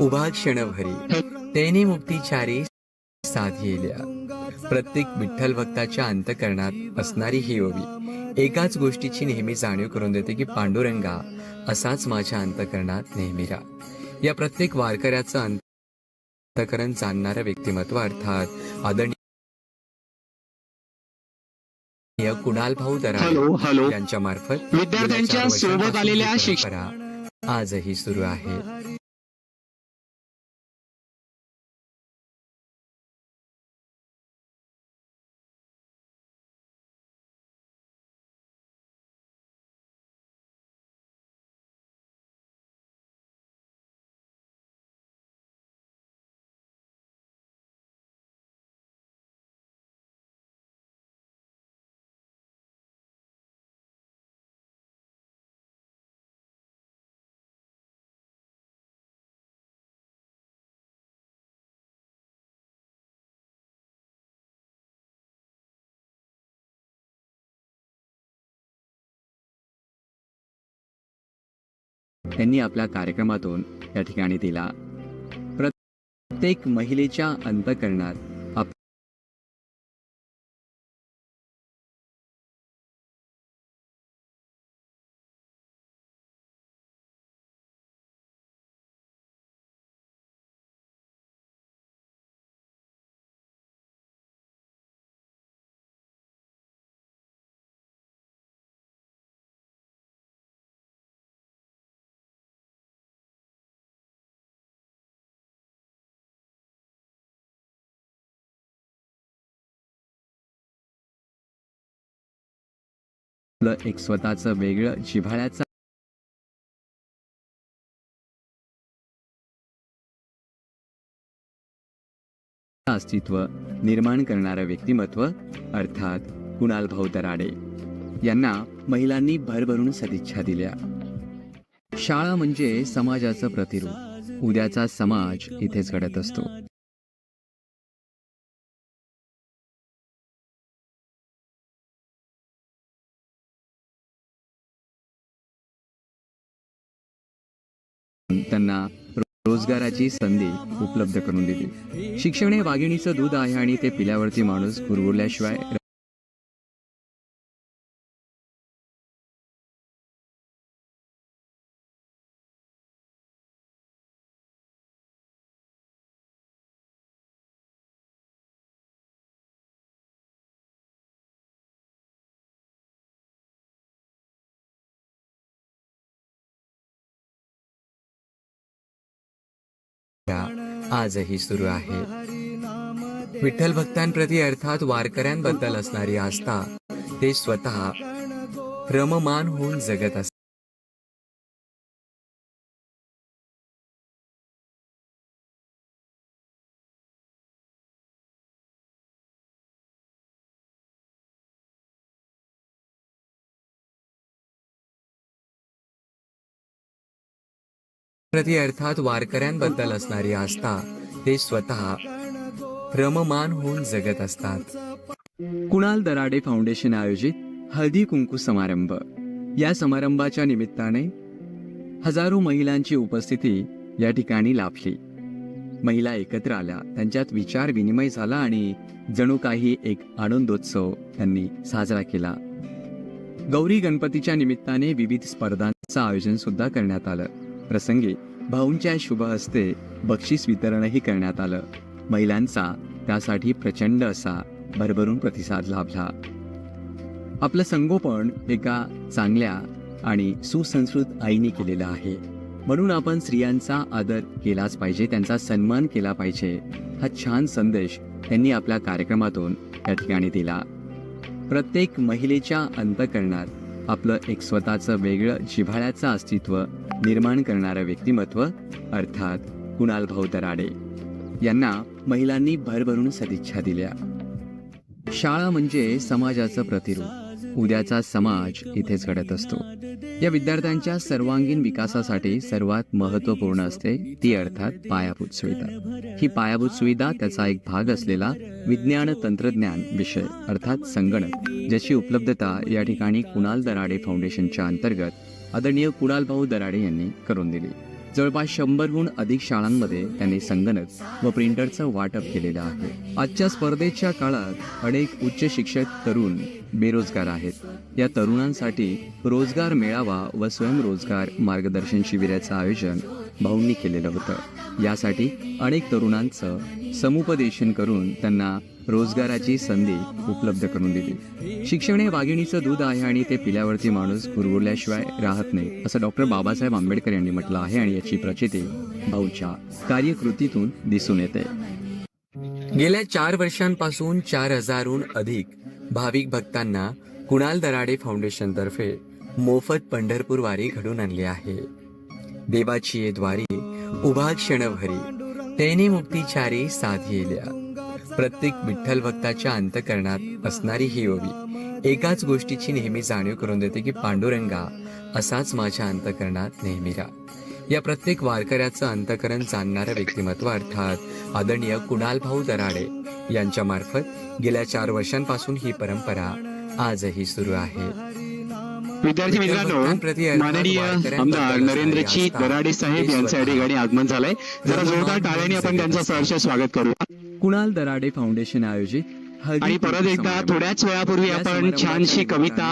उभा क्षणभरी तेने मुक्तीचारी साधिल्या प्रत्येक विठ्ठल भक्ताच्या अंतकरणात असणारी ही ओवी एकाच गोष्टीची नेहमी जाणीव करून देते की पांडुरंगा असाच माझ्या अंतकरणात नेहमी राहा. या प्रत्येक वारकऱ्याचं अंतकरण जाणणारं व्यक्तिमत्व अर्थात आदरणीय कुणाल भाऊ दराडे हॅलो यांच्या मार्फत विद्यार्थ्यांच्या सोबत आलेल्या आजही सुरू आहे. त्यांनी आपल्या कार्यक्रमातून या ठिकाणी दिला. प्रत्येक महिलेच्या अंतकरणात आपलं एक स्वतःचं वेगळं जिव्हाळ्याचं अस्तित्व निर्माण करणारं व्यक्तिमत्व अर्थात कुणाल भाऊ दराडे. यांना महिलांनी भरभरून सदिच्छा दिल्या. शाळा म्हणजे समाजाचं प्रतिरूप. उद्याचा समाज इथेच घडत असतो. रोजगाराची संधी उपलब्ध करून दिली शिक्षण हे वाघिणीचं दूध आहे आणि ते पिल्यावरती माणूस गुरगुरल्याशिवाय आजही सुरू आहे. विठ्ठल भक्तांप्रती अर्थात वारकऱ्यांबद्दल असणारी आस्था ते स्वतः रममान होऊन जगत असतात. प्रति अर्थात वारकऱ्यांबद्दल असणारी आस्था ते स्वतः रममान होऊन जगत असतात. कुणाल दराडे फाउंडेशन आयोजित हळदी कुंकू समारंभ. या समारंभाच्या निमित्ताने हजारो महिलांची उपस्थिती या ठिकाणी लाभली. महिला एकत्र आल्या त्यांच्यात विचार विनिमय झाला आणि जणू काही एक आनंदोत्सव त्यांनी साजरा केला. गौरी गणपतीच्या निमित्ताने विविध स्पर्धांचं आयोजन सुद्धा करण्यात आलं. प्रसंगी भाऊंच्या शुभ हस्ते बक्षीस वितरणही करण्यात आलं. महिलांचा त्यासाठी प्रचंड असा भरभरून प्रतिसाद लाभला. आपलं संगोपन एका चांगल्या आणि सुसंस्कृत आईने केलेलं आहे. म्हणून आपण स्त्रियांचा आदर केलाच पाहिजे त्यांचा सन्मान केला पाहिजे. हा छान संदेश त्यांनी आपल्या कार्यक्रमातून या ठिकाणी दिला. प्रत्येक महिलेच्या अंतकरणात आपलं एक स्वतःचं वेगळं जिव्हाळ्याचं अस्तित्व निर्माण करणारं व्यक्तिमत्व अर्थात कुणाल भाऊ दराडे यांना महिलांनी भरभरून सदिच्छा दिल्या. शाळा म्हणजे समाजाचं प्रतिरूप. उद्याचा समाज इथेच घडत असतो. या विद्यार्थ्यांच्या सर्वांगीण विकासासाठी सर्वात महत्त्वपूर्ण असते ती अर्थात पायाभूत सुविधा ही पायाभूत सुविधा त्याचा एक भाग असलेला विज्ञान तंत्रज्ञान विषय अर्थात संगणक ज्याची उपलब्धता या ठिकाणी कुणाल दराडे फाउंडेशनच्या अंतर्गत आदरणीय कुणाल भाऊ दराडे यांनी करून दिली. जवळपास शंभरहून अधिक शाळांमध्ये त्यांनी संगणक व प्रिंटरचं वाटप केलेलं आहे. आजच्या स्पर्धेच्या काळात अनेक उच्च शिक्षक तरुण बेरोजगार आहेत. या तरुणांसाठी रोजगार मेळावा व स्वयंरोजगार मार्गदर्शन शिबिराचं आयोजन भाऊंनी केलेलं होतं. यासाठी अनेक तरुणांचं समुपदेशन करून त्यांना रोजगाराची संधी उपलब्ध करून दिली. शिक्षण हे वाघिणीचं दूध आहे आणि ते पिल्यावरती माणूस गुरगुरल्याशिवाय राहत नाही असं डॉक्टर बाबासाहेब आंबेडकर यांनी म्हटलं आहे आणि याची प्रचिती भाऊच्या कार्यकृतीतून दिसून येते. गेल्या चार वर्षांपासून चार हजारहून अधिक भाविक भक्तांना कुणाल दराडे फाउंडेशनतर्फे मोफत पंढरपूर वारी घडून आणली आहे. देवाची द्वारे द्वारी उभा क्षणभरी तेने मुक्तीचारी साधिल्या. येल्या प्रत्येक विठ्ठल भक्ताच्या अंतकरणात असणारी ही ओवी एकाच गोष्टीची नेहमी जाणीव करून देते की पांडुरंगा असाच माझ्या अंतकरणात नेहमी या प्रत्येक वारकऱ्याचं अंतकरण जाणणारं व्यक्तिमत्व अर्थात आदरणीय कुणाल भाऊ दराडे यांच्या मार्फत गेल्या चार वर्षांपासून ही परंपरा आजही सुरू आहे. विद्यार्थी मित्रांनो माननीय आमदार नरेंद्रजी दराडे साहेब यांचं या ठिकाणी आगमन झालंय. जरा जोरदार टाळ्याने आपण त्यांचं सहर्ष स्वागत करू. कुणाल दराडे फाउंडेशन आयोजित. आणि परत एकदा. थोड्याच वेळापूर्वी आपण छानशी कविता